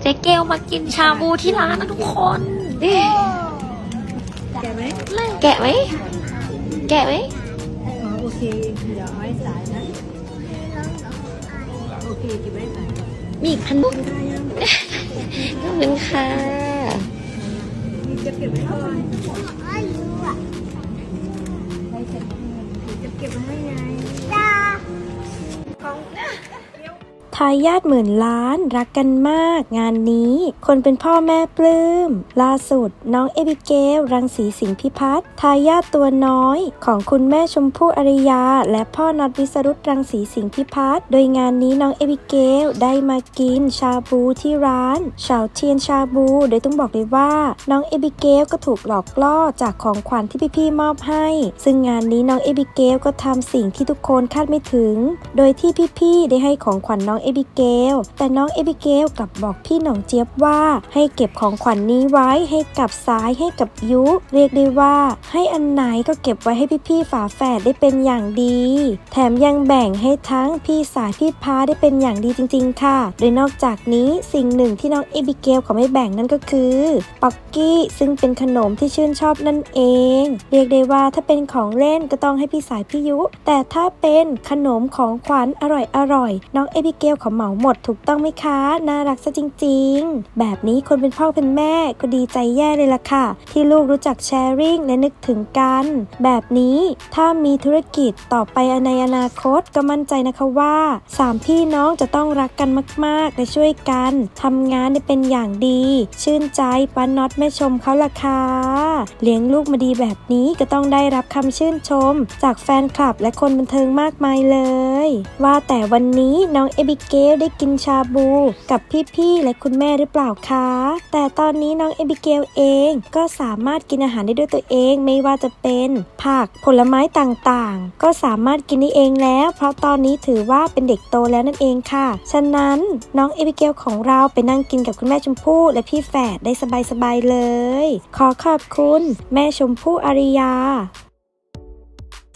เจ๊เกลมากินชาบูที่ร้านนะทุกคนแกะไหมแกะไหมแกะไหมอ๋อโอเคเดี๋ยวเอาไว้สายนะโอเคเก็บไว้สายก่อนมีอีกพันบุกได้ยังขอบคุณค่ะมีจะเก็บไว้ก่อนจะเก็บไว้ให้ไงายาทหมื่นล้าน รักกันมาก งานนี้ คนเป็นพ่อแม่ปลื้ม ล่าสุด น้องเอบิเกล รังสีสิงห์พิพัฒน์ทายาทตัวน้อยของคุณแม่ชมพู่อริยา และพ่อน็อตวิสรุตรังสีสิงห์พิพัฒน์โดยงานนี้น้องเอบิเกลได้มากินชาบูที่ร้านเฉาเทียนชาบู โดยต้องบอกเลยว่า น้องเอบิเกลก็ถูกหลอกล่อจากของขวัญที่พี่ๆมอบให้ ซึ่งงานนี้น้องเอบิเกลก็ทำสิ่งที่ทุกคนคาดไม่ถึง โดยที่พี่ๆได้ให้ของขวัญน้องเอบิเกล แต่น้องเอบิเกลกลับบอกพี่หนองเจี๊ยบว่าให้เก็บของขวัญนนี้ไว้ให้กับสายให้กับยุ เรียกได้ว่า ให้อันไหนก็เก็บไว้ให้พี่ๆฝาแฝดได้เป็นอย่างดี แถมยังแบ่งให้ทั้งพี่สายพี่พาได้เป็นอย่างดีจริง ๆ ค่ะ โดยนอกจากนี้สิ่งหนึ่งที่น้องเอบิเกลเขาไม่แบ่งนั่นก็คือป๊อกกี้ซึ่งเป็นขนมที่ชื่นชอบนั่นเอง เรียกได้ว่าถ้าเป็นของเล่นก็ต้องให้พี่สายพี่ยุ แต่ถ้าเป็นขนมของขวัญอร่อยๆน้องเอบิเกลเขาเหมาหมดถูกต้องไหมคะ น่ารักซะจริง ๆ แบบนี้คนเป็นพ่อเป็นแม่ก็ดีใจแย่เลยล่ะค่ะ ที่ลูกรู้จักแชร์ริ่งและนึกถึงกัน แบบนี้ถ้ามีธุรกิจต่อไปในอนาคตก็มั่นใจนะคะว่าสามพี่น้องจะต้องรักกันมากๆและช่วยกันทำงานได้เป็นอย่างดี ชื่นใจป้าน็อตแม่ชมเขาล่ะค่ะเลี้ยงลูกมาดีแบบนี้ก็ต้องได้รับคำชื่นชม จากแฟนคลับและคนบันเทิงมากมายเลย ว่าแต่วันนี้น้องเอบิเกลได้กินชาบู กับพี่ๆและคุณแม่หรือเปล่าคะ แต่ตอนนี้น้องเอบิเกลเองก็สามารถกินอาหารได้ด้วยตัวเองไม่ว่าจะเป็นผักผลไม้ต่างๆ ก็สามารถกินได้เองแล้ว เพราะตอนนี้ถือว่าเป็นเด็กโตแล้วนั่นเองค่ะ ฉะนั้นน้องเอบิเกลของเราไปนั่งกินกับคุณแม่ชมพู่และพี่แฝดได้สบายๆเลย ขอขอบคุณ แม่ชมพู่อาริยา